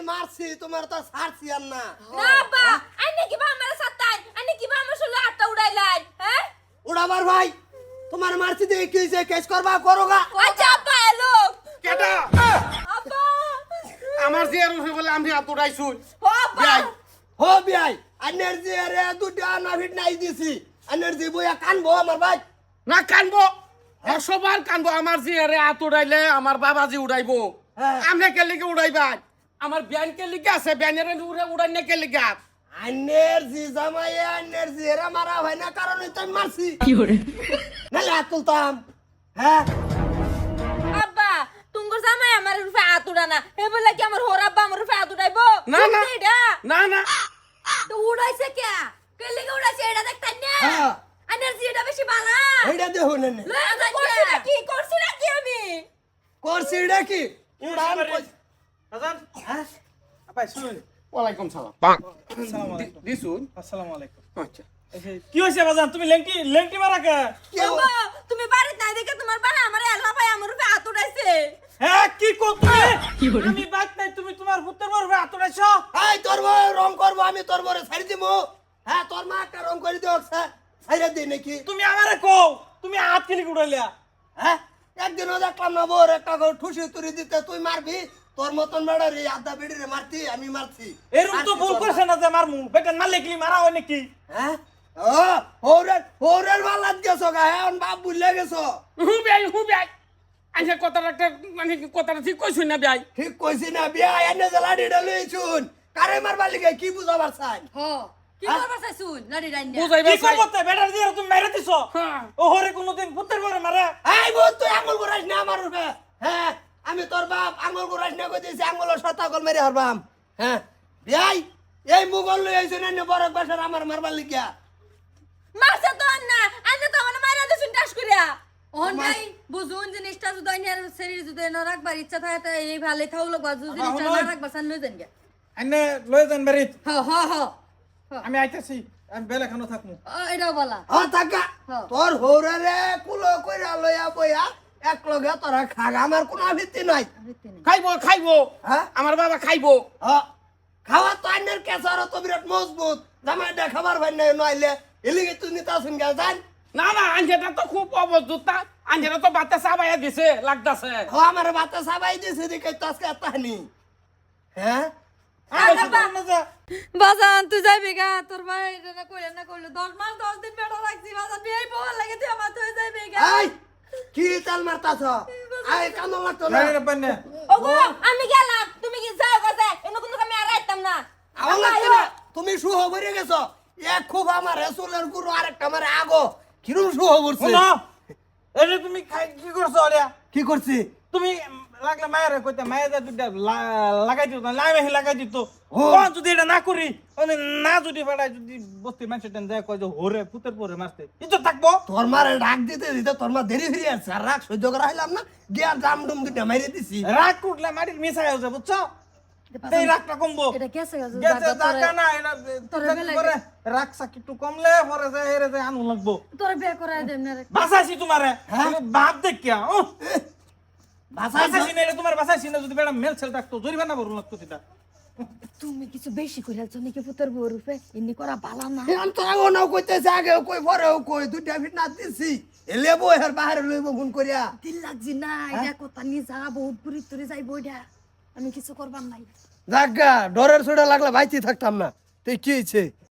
মারছি আর না। না আব্বা আইনে কি বা আমার সাতাই আইনে কি বা আমার শুলে আটটা উড়াইলাই হ্যাঁ? উড়াবার ভাই তোমার মারছি দেখে কি কেস করবা করোগা আচ্ছা আব্বা এলো। কেটা? আব্বা। আমার আর বলে আমি হাত উঠাইছুন ও আব্বা। হো বিয়াই এনার্জি আরে দুটা না ভিট নাই দিছি এনার্জি বইয়া কানবো আমার ভাই। না কানবো। সবার কানবো আমার আরে হাত উড়াইলে আমার বাবা যে উড়াইবো। হ্যাঁ। আমি কে লিগে উড়াইবাই? আমার ব্যান কে লিগে আছে ব্যানের উড়ে উড়াই না কে লিগে এনার্জি জামাই এরা মারা হয় না কারণ তো আমি মারছি। নাহলে হাত তুলতাম। হ্যাঁ? আব্বা তুঙ্গর জামাই আমার রূপে হাত উড়ানা এ বলে কি আমার হোর আব্বা আমার রূপে হাত উড়াইবো? না না। না না। তো উড়াইছে কে? কে উড়াইছে? এটা না। হ্যাঁ। এটা বেশি বালা। করছি না কি? করছি না কি আমি? করছি এটা কি? উড়ান হাসান? হ্যাঁ? ভাই শুনুন। ওয়ালাইকুম সালাম। আসসালামু আলাইকুম দিছুন আসসালামু আলাইকুম। আচ্ছা। কি বাজান? তুমি লেংটি লেংটি মারা কে? তুমি বাড়িতে নাই দেখে তোমার বাবা আমার এলা ভাই আমার রূপে হাত উড়াইছে হ্যাঁ কি কো তুমি আমি বাদ নাই তুমি তোমার পুত্রের বরবে আতড়াইছো এই তোর বউ রং করব আমি তোর বরে ছাড়ি দিব হ্যাঁ তোর মা একটা রং করে দিও ছাইরে দিই নাকি? তুমি আমারে কও তুমি হাত কিলি উড়াইলা হ্যাঁ? একদিনও দেখলাম না বোর একটা ঠুসি তুরি দিতে তুই মারবি? তোর মতন বেড়া রে আদা বেড়ি রে মারতি আমি মারছি। এরকম তো ভুল করছে না যে মারমু। বেটা না লেখলি মারা হয় নাকি? হ্যাঁ? ও হৌরের হৌরের বালাত গেছো গা হ্যাঁ বাপ বুঝলে গেছো। হু বেই হু বেই আচ্ছা কথাটা একটা মানে কথাটা ঠিক কইছুন না বেই ঠিক কইছি না বিয়া এনে যে লাডিটা লইছুন কারে মারবার লিগে কি বুঝাবার চাই? হ কি হ্যাঁ? করবা চাইছুন লাড়ি রাইন্দা বুঝাইবা কি করব তে বেটার দিয়ে তুমি মেরে দিছো? হ্যাঁ। ও হরে কোনোদিন পুত্রের বরে মারে। এই বোন তুই আঙুল করাইস না রূপে হ্যাঁ আমি তোর বাপ আঙুল করাইস না দিয়েছি আঙুলের শতাকল মেরে হরবাম। হ্যাঁ? বিয়াই এই মুগল লই এনে বড় বাসার আমার মারবার লিগিয়া মারছে তো না তো আমার দিছুন টাস করিয়া ওহন ভাই বুঝুন জিনিসটা যদি আইনের শরীর যদি না রাখবার ইচ্ছা থাকে তো এই ভালো খাও লোক বাজু জিনিসটা না রাখবার সান লই গে আইনে যান বাড়িত হ হ হ আমি আইতাছি আমি বেলা খানো থাকমু। এটাও বলা। হ থাকা। তোর হৌরে কুলো কইরা লইয়া বইয়া এক লগে তোরা খাগ আমার কোনো ভিত্তি নাই। খাইবো খাইবো। হ্যাঁ? আমার বাবা খাইবো। হ। খাওয়া তো আইনের কেসার তো বিরাট মজবুত। জামাইটা খাবার ভাই নাই নইলে এলিগে তুই নিতা শুন গা জান না না আঞ্জেটা তো খুব অবজুতা আঞ্জেটা তো বাচ্চা সাবাইয়া দিছে লাগতাছে। হ আমার বাতা সবাই দিছে দিকে তাসকে তাহনি হ্যাঁ? বাজান তুই যাইবি গা? তোর ভাই এটা না কইলে না কইলে। দশ মাস দশ দিন বেড়া রাখছি বাজান। বিয়ে বল লাগে তুই আমার তুই যাইবি গা। তাল মারতাছ? আই কানো মারতো না। ওগো আমি গেলাম। তুমি কি যাও গসে এনে কোনো কামে আর আইতাম না। আমার লাগতো না। তুমি শুহ ভরে গেছো। এক খুব আমার রাসূলের গুরু আরেকটা আমার আগো। কিরম শুহ ভরছে? শোনো এই যে তুমি খাই কি করছ আলিয়া? কি করছি? তুমি লাগলে মায়ের কইতে মায়ের যা দুটা লা- লাগাই দিত লাই মেহি লাগাই দিত ও। ও যদি এটা না করি মানে না যদি বেড়াই যদি বস্তির মানুষ টেন যায় কয় যে হোরে পুতের পরে মারতে ইজ্জত থাকব? তোর মারে ডাক দিতে দিতে তোর মা দেরি ফিরে আসছে আর রাগ সহ্য করা হইলাম না গিয়া দাম ডুম দুটা মাইরে দিছি। রাগ কুটলে মাটির মিশাই হচ্ছে বুঝছ? এই রাগটা কমবো। এটা গেছে গেছে গেছে জাগা না এটা করে রাগ সাক একটু কমলে পরে যে হেরে যে আনু লাগবো। তোর বিয়ে করাই দেন না রে। বাসাইছি তোমারে। হ্যাঁ? বাপ দেখ কিয়া ও ভাষায় বাসাইছি না এটা তোমার বাসাইছি না যদি বেড়া মেল ছেল থাকতো জরিমানা ভরুন লাগতো সেটা তুমি কিছু বেশি করে আছো নাকি পুতর বউ রূপে? ইনি করা ভালো না। আমি তো আগে নাও কইতেছে আগে কই পরে কই দুটা ফিট না দিছি। এলেবো এর বাইরে লইব ফোন করিয়া দিল লাগছি না এটা কথা নিয়ে যা বহুত ঘুরি তুরি যাইব এটা। আমি কিছু করবার নাই। জাগা ডরের ছুড়ে লাগলে বাইচি থাকতাম না। তুই কি হয়েছে